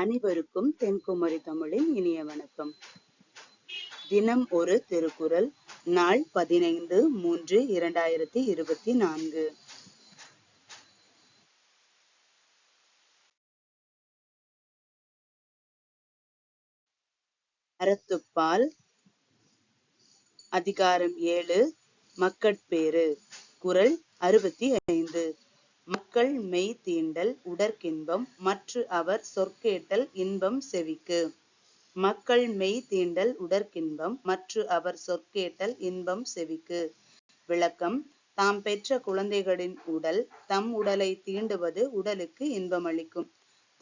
அனைவருக்கும் தென்குமரி தமிழின் இனிய வணக்கம். தினம் ஒரு திருக்குறள் நாள் பதினைந்து மூன்று இரண்டாயிரத்தி இருபத்தி நான்கு. அறத்துப்பால் அதிகாரம் ஏழு மக்கட்பேறு குறள் அறுபத்தி ஐந்து. சொற்கள் மெய் தீண்டல் உடற்கின்பம் மற்று அவர் சொற்கேட்டல் இன்பம் செவிக்கு. மக்கள் மெய் தீண்டல் உடற்கின்பம் மற்று அவர் சொற்கேட்டல் இன்பம் செவிக்கு. விளக்கம் தாம் பெற்ற குழந்தைகளின் உடல் தம் உடலை தீண்டுவது உடலுக்கு இன்பமளிக்கும்.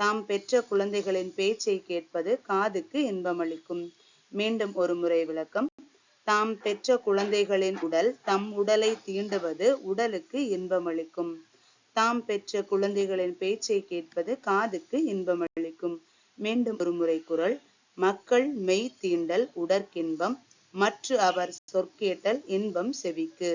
தாம் பெற்ற குழந்தைகளின் பேச்சை கேட்பது காதுக்கு இன்பமளிக்கும். மீண்டும் ஒரு முறை விளக்கம் தாம் பெற்ற குழந்தைகளின் உடல் தம் உடலை தீண்டுவது உடலுக்கு இன்பமளிக்கும். தாம் பெற்ற குழந்தைகளின் பேச்சை கேட்பது காதுக்கு இன்பமளிக்கும். மீண்டும் ஒரு முறை குரல். மக்கள் மெய் தீண்டல் உடற்கின்பம் மற்ற அவர் சொற்கேட்டல் இன்பம் செவிக்கு.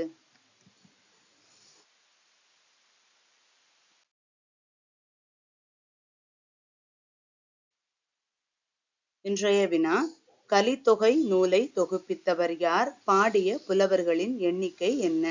இன்றைய வினா கலித்தொகை நூலை தொகுப்பித்தவர் யார்? பாடிய புலவர்களின் எண்ணிக்கை என்ன?